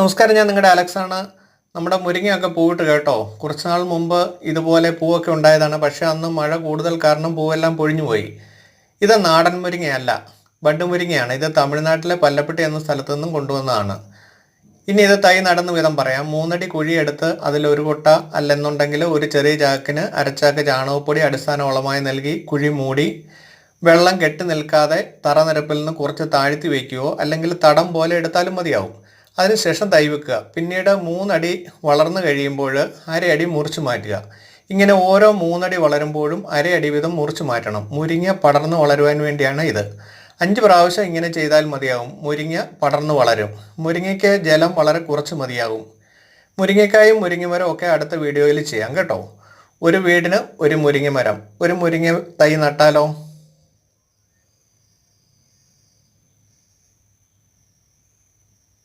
നമസ്കാരം ഞാൻ നിങ്ങളുടെ അലക്സാണ്. നമ്മുടെ മുരിങ്ങയൊക്കെ പൂവിട്ട് കേട്ടോ. കുറച്ച് നാൾ മുമ്പ് ഇതുപോലെ പൂവൊക്കെ ഉണ്ടായതാണ്. പക്ഷെ അന്ന് മഴ കൂടുതൽ കാരണം പൂവെല്ലാം പൊഴിഞ്ഞു പോയി. ഇത് നാടൻ മുരിങ്ങയല്ല ബഡ് മുരിങ്ങയാണ്. ഇത് തമിഴ്നാട്ടിലെ പല്ലപ്പെട്ടി എന്ന സ്ഥലത്തു നിന്നും കൊണ്ടുവന്നതാണ്. ഇനി ഇത് തൈ നടന്ന വിധം പറയാം. മൂന്നടി കുഴിയെടുത്ത് അതിൽ ഒരു കൊട്ട അല്ലെന്നുണ്ടെങ്കിൽ ഒരു ചെറിയ ചാക്കിന് അരച്ചാക്ക് ചാണകപ്പൊടി അടിസ്ഥാന വളമായി നൽകി കുഴി മൂടി വെള്ളം കെട്ടി നിൽക്കാതെ തറനിരപ്പിൽ നിന്ന് കുറച്ച് താഴ്ത്തി വയ്ക്കുകയോ അല്ലെങ്കിൽ തടം പോലെ എടുത്താലും മതിയാവും. അതിനുശേഷം തൈ വെക്കുക. പിന്നീട് മൂന്നടി വളർന്നു കഴിയുമ്പോൾ അരയടി മുറിച്ചു മാറ്റുക. ഇങ്ങനെ ഓരോ മൂന്നടി വളരുമ്പോഴും അരയടി വീതം മുറിച്ചു മാറ്റണം. മുരിങ്ങ പടർന്നു വളരുവാൻ വേണ്ടിയാണ് ഇത്. അഞ്ച് പ്രാവശ്യം ഇങ്ങനെ ചെയ്താൽ മതിയാകും മുരിങ്ങ പടർന്നു വളരും. മുരിങ്ങയ്ക്ക് ജലം വളരെ കുറച്ച് മതിയാകും. മുരിങ്ങക്കായും മുരിങ്ങമരം ഒക്കെ അടുത്ത വീഡിയോയിൽ ചെയ്യാം കേട്ടോ. ഒരു വീടിന് ഒരു മുരിങ്ങമരം. ഒരു മുരിങ്ങ തൈ നട്ടാലോ?